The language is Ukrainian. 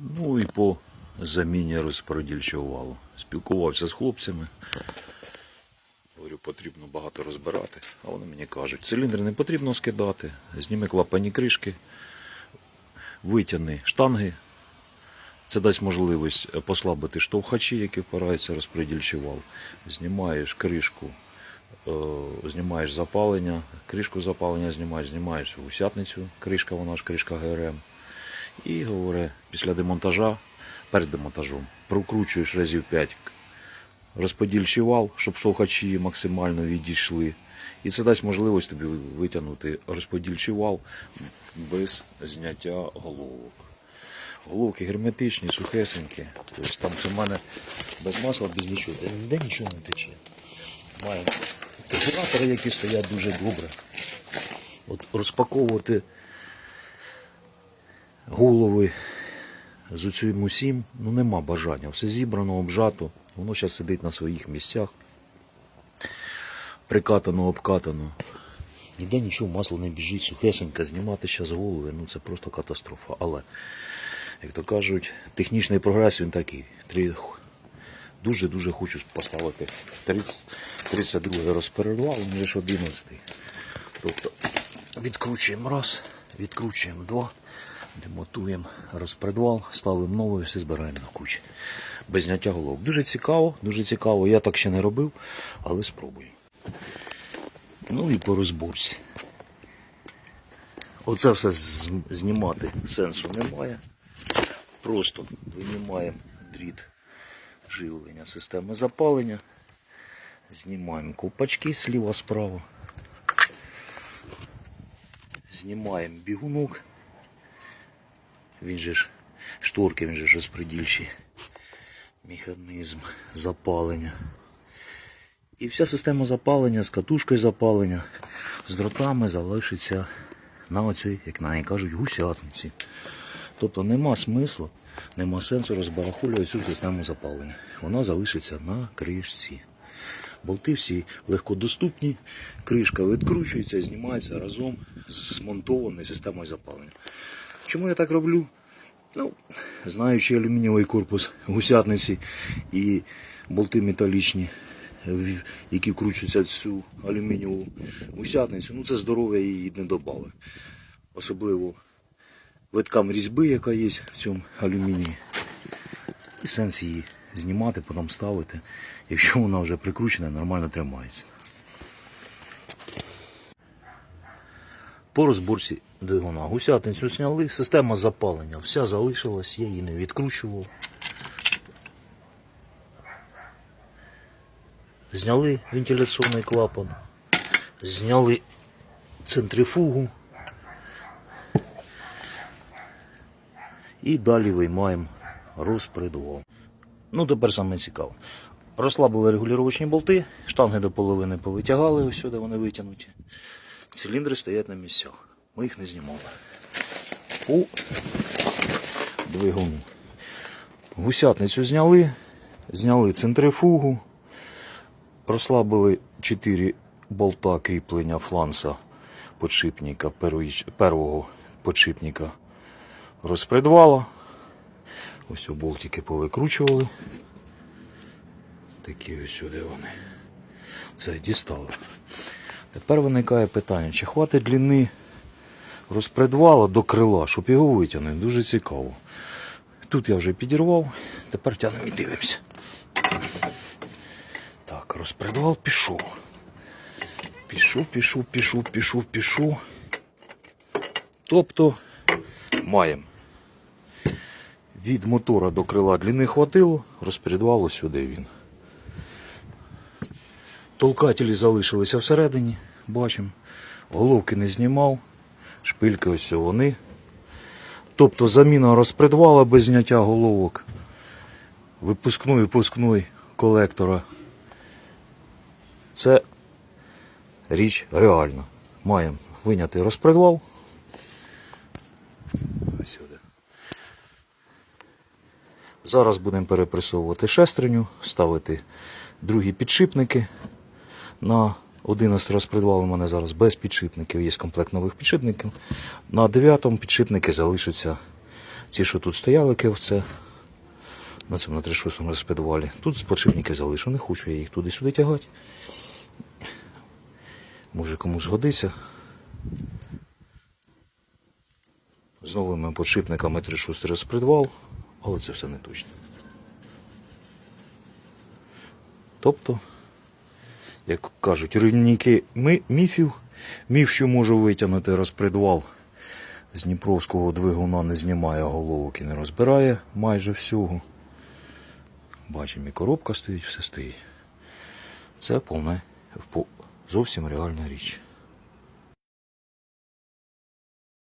Ну і по заміні розподільчого валу. Спілкувався з хлопцями. Говорю, потрібно багато розбирати. А вони мені кажуть, циліндри не потрібно скидати, зніми клапані кришки, витягни штанги. Це дасть можливість послабити штовхачі, які впираються в вал. Знімаєш кришку, е, знімаєш запалення, кришку запалення знімаєш, знімаєш гусятницю, кришка, вона ж кришка ГРМ. І говорить, після демонтажа, перед демонтажом, прокручуєш разів 5 розподільчий вал, щоб штовхачі максимально відійшли. І це дасть можливість тобі витягнути розподільчий вал без зняття головок. Головки герметичні, сухесенькі. Тобто там це в мене без масла, без нічого. Ніде нічого не тече. Має карбюратори, які стоять дуже добре. От розпаковувати голови з оцим усім, ну нема бажання. Все зібрано, обжато, воно зараз сидить на своїх місцях. Прикатано, обкатано. Ніде нічого, масло не біжить, сухесеньке, знімати зараз голови, ну це просто катастрофа. Але, як то кажуть, технічний прогрес він такий. Дуже-дуже хочу поставити 30, 32 розпередував, ніж 11. Тобто відкручуємо раз, відкручуємо два, демотуємо розпредвал, ставимо новий, все збираємо на кучі. Без зняття головок. Дуже цікаво, дуже цікаво. Я так ще не робив, але спробую. Ну і по розборці. Оце все знімати сенсу немає. Просто винімаємо дріт живлення системи запалення. Знімаємо ковпачки зліва справа. Знімаємо бігунок. Він же ж шторки, він же ж розпредільчий механізм запалення. І вся система запалення з катушкою запалення, з дротами залишиться на оцій, як на неї кажуть, гусятниці. Тобто нема смислу, нема сенсу розбарахулювати цю систему запалення. Вона залишиться на кришці. Болти всі легкодоступні, кришка відкручується і знімається разом з змонтованою системою запалення. Чому я так роблю? Ну, знаючи алюмінієвий корпус гусятниці і болти металічні, які вкручуються в цю алюмінієву гусятницю, ну це здоров'я її не додали. Особливо виткам різьби, яка є в цьому алюмінії. І сенс її знімати, потім ставити. Якщо вона вже прикручена, нормально тримається. По розборці двигуна. Гусятницю зняли, система запалення вся залишилась, я її не відкручував. Зняли вентиляційний клапан, зняли центрифугу. І далі виймаємо розпредвал. Ну, тепер саме цікаве. Розслабили регулювачні болти, штанги до половини повитягали, ось сюди вони витягнуті. Циліндри стоять на місцях. Ми їх не знімали. По двигуну. Гусятницю зняли, зняли центрифугу, прослабили 4 болта кріплення фланса подшипника, первого подшипника розпредвала. Ось у болтики повикручували. Такі ось сюди вони. Все, дістали. Тепер виникає питання, чи хватить длини розпредвала до крила, щоб його витягнути. Дуже цікаво. Тут я вже підірвав, тепер тягнемо і дивимося. Так, розпредвал пішов. Пішов, пішов, пішов, пішов, пішов. Тобто маємо. Від мотора до крила длини хватило, розпредвало сюди він. Толкателі залишилися всередині, бачимо. Головки не знімав, шпильки ось вони. Тобто заміна розпредвала без зняття головок, випускної випускної колектора. Це річ реальна. Маємо виняти розпредвал. Зараз будемо перепресовувати шестерню, ставити другі підшипники. На 11 розпредвал у мене зараз без підшипників, є комплект нових підшипників. На 9 підшипники залишаться Ці, що тут стояли, кевце, на цьому на 36 розпідвалі. Тут подшипники залишу, не хочу я їх туди-сюди тягати. Може комусь згодиться. З новими подшипниками 36 розпредвал, але це все не точно. Тобто, як кажуть, руйнівники міфів, міф, що можу витягнути розпредвал з Дніпровського двигуна не знімає головок і не розбирає майже всього. Бачимо, і коробка стоїть, все стоїть. Це повне зовсім реальна річ.